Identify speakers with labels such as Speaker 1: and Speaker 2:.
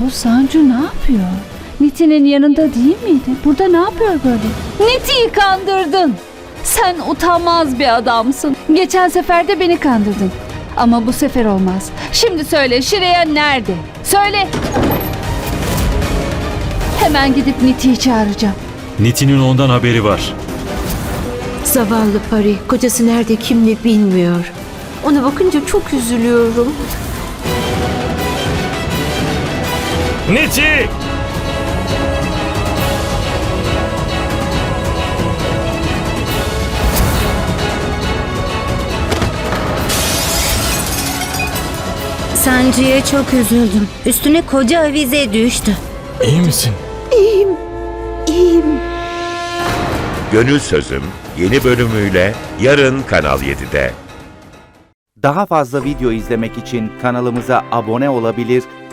Speaker 1: Bu Sancu ne yapıyor? Niti'nin yanında değil miydi? Burada ne yapıyor böyle? Niti'yi kandırdın. Sen utanmaz bir adamsın. Geçen sefer de beni kandırdın. Ama bu sefer olmaz. Şimdi söyle Şireya nerede? Söyle. Hemen gidip Niti'yi çağıracağım.
Speaker 2: Nitin'in ondan haberi var.
Speaker 3: Zavallı Pari, kocası nerede kimle bilmiyor. Ona bakınca çok üzülüyorum.
Speaker 4: Niti!
Speaker 5: Sancı'ya çok üzüldüm. Üstüne koca avize düştü.
Speaker 4: İyi misin?
Speaker 6: Gönül Sözüm yeni bölümüyle yarın Kanal 7'de.
Speaker 7: Daha fazla video izlemek için kanalımıza abone olabilir,